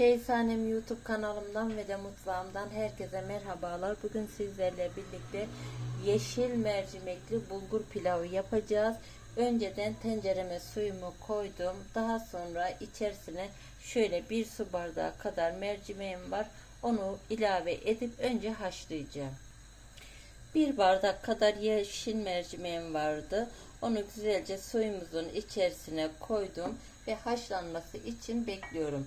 Şeysanem YouTube kanalımdan ve de mutfağımdan herkese merhabalar. Bugün sizlerle birlikte yeşil mercimekli bulgur pilavı yapacağız. Önceden tencereme suyumu koydum. Daha sonra içerisine şöyle bir su bardağı kadar mercimeğim var. Onu ilave edip önce haşlayacağım. Bir bardak kadar yeşil mercimeğim vardı. Onu güzelce suyumuzun içerisine koydum ve haşlanması için bekliyorum.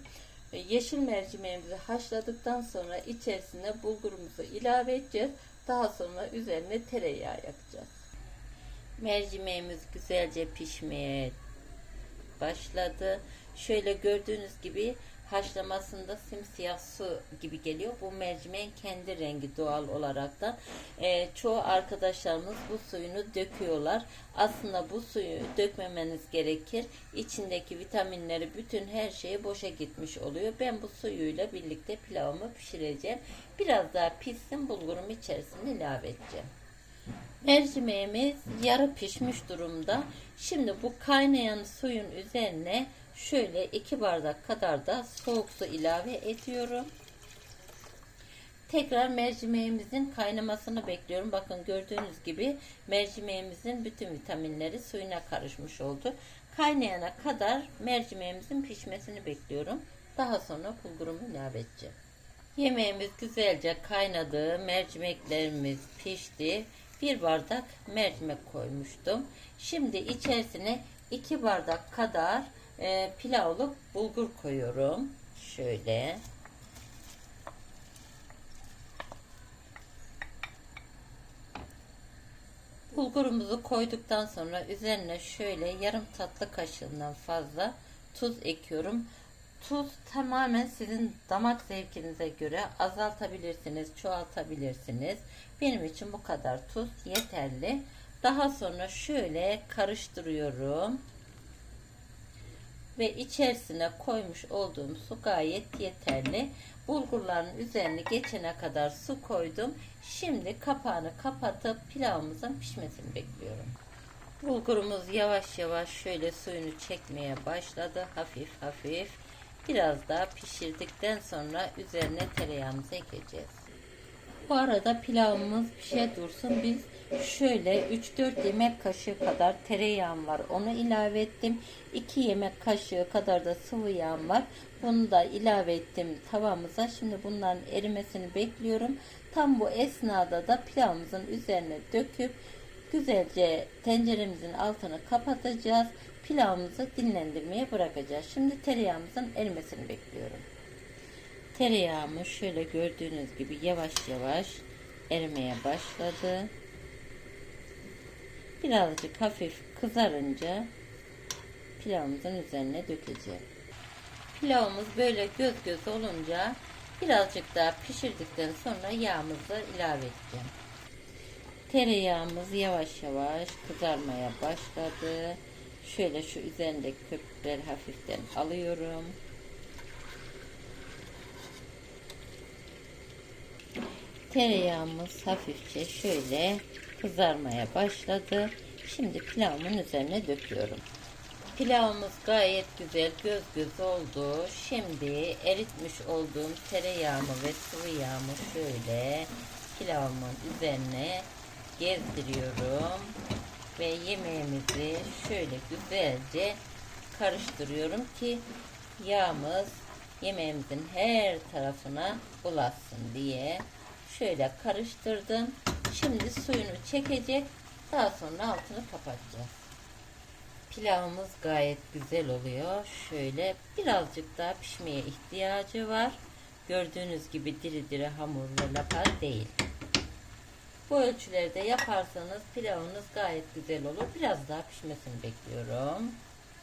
E, Yeşil mercimeğimizi haşladıktan sonra içerisine bulgurumuzu ilave edeceğiz. Daha sonra üzerine tereyağı yakacağız. Mercimeğimiz güzelce pişmeye başladı. Şöyle gördüğünüz gibi haşlamasında simsiyah su gibi geliyor. Bu mercimeğin kendi rengi doğal olarak da. Ee, çoğu arkadaşlarımız bu suyunu döküyorlar. Aslında bu suyu dökmemeniz gerekir. İçindeki vitaminleri bütün her şeyi boşa gitmiş oluyor. Ben bu suyuyla birlikte pilavımı pişireceğim. Biraz daha pişsin bulgurum içerisine ilave edeceğim. Mercimeğimiz yarı pişmiş durumda. Şimdi bu kaynayan suyun üzerine şöyle iki bardak kadar da soğuk su ilave ediyorum. Tekrar mercimeğimizin kaynamasını bekliyorum. Bakın gördüğünüz gibi mercimeğimizin bütün vitaminleri suyuna karışmış oldu. Kaynayana kadar mercimeğimizin pişmesini bekliyorum. Daha sonra bulgurumu ilave edeceğim. Yemeğimiz güzelce kaynadı. Mercimeklerimiz pişti. Bir bardak mercimek koymuştum. Şimdi içerisine iki bardak kadar e, pilavlık bulgur koyuyorum. Şöyle. Bulgurumuzu koyduktan sonra üzerine şöyle yarım tatlı kaşığından fazla tuz ekiyorum. Tuz tamamen sizin damak zevkinize göre azaltabilirsiniz, çoğaltabilirsiniz. Benim için bu kadar tuz yeterli. Daha sonra şöyle karıştırıyorum. Ve içerisine koymuş olduğum su gayet yeterli. Bulgurların üzerine geçene kadar su koydum. Şimdi kapağını kapatıp pilavımızın pişmesini bekliyorum. Bulgurumuz yavaş yavaş şöyle suyunu çekmeye başladı. Hafif hafif. Biraz daha pişirdikten sonra üzerine tereyağımızı ekleyeceğiz. Bu arada pilavımız pişe dursun. Biz şöyle 3-4 yemek kaşığı kadar tereyağım var. Onu ilave ettim. 2 yemek kaşığı kadar da sıvı yağım var. Bunu da ilave ettim tavamıza. Şimdi bunların erimesini bekliyorum. Tam bu esnada da pilavımızın üzerine döküp güzelce tenceremizin altını kapatacağız. Pilavımızı dinlendirmeye bırakacağız. Şimdi tereyağımızın erimesini bekliyorum. Tereyağımız şöyle gördüğünüz gibi yavaş yavaş erimeye başladı. Birazcık hafif kızarınca pilavımızın üzerine dökeceğim. Pilavımız böyle göz göz olunca birazcık daha pişirdikten sonra yağımızı ilave edeceğim. Tereyağımız yavaş yavaş kızarmaya başladı. Şöyle şu üzerindeki köpükleri hafiften alıyorum. Tereyağımız hafifçe şöyle kızarmaya başladı. Şimdi pilavımın üzerine döküyorum. Pilavımız gayet güzel göz göz oldu. Şimdi eritmiş olduğum tereyağımı ve sıvı yağımı şöyle pilavımın üzerine gezdiriyorum. Ve yemeğimizi şöyle güzelce karıştırıyorum ki yağımız yemeğimizin her tarafına bulaşsın diye şöyle karıştırdım. Şimdi suyunu çekecek. Daha sonra altını kapatacağız. Pilavımız gayet güzel oluyor. Şöyle birazcık daha pişmeye ihtiyacı var. Gördüğünüz gibi diri diri hamur ve lapa değil. Bu ölçülerde yaparsanız pilavınız gayet güzel olur. Biraz daha pişmesini bekliyorum.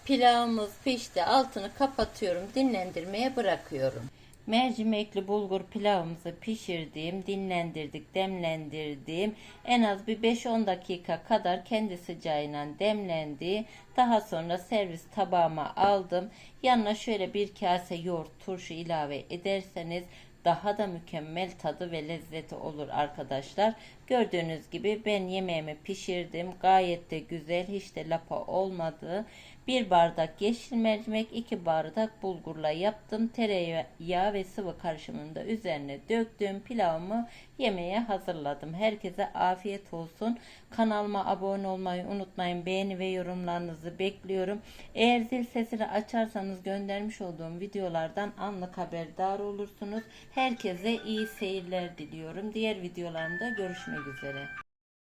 Pilavımız pişti. Altını kapatıyorum. Dinlendirmeye bırakıyorum. Mercimekli bulgur pilavımızı pişirdim, dinlendirdik, demlendirdim. En az bir 5-10 dakika kadar kendi sıcağıyla demlendi. Daha sonra servis tabağıma aldım. Yanına şöyle bir kase yoğurt, turşu ilave ederseniz daha da mükemmel tadı ve lezzeti olur arkadaşlar. Gördüğünüz gibi ben yemeğimi pişirdim. Gayet de güzel, hiç de lapa olmadı. 1 bardak yeşil mercimek, 2 bardak bulgurla yaptım. Tereyağı ve sıvı karışımını da üzerine döktüm. Pilavımı yemeğe hazırladım. Herkese afiyet olsun. Kanalıma abone olmayı unutmayın. Beğeni ve yorumlarınızı bekliyorum. Eğer zil sesini açarsanız göndermiş olduğum videolardan anlık haberdar olursunuz. Herkese iyi seyirler diliyorum. Diğer videolarımda görüşmek üzere.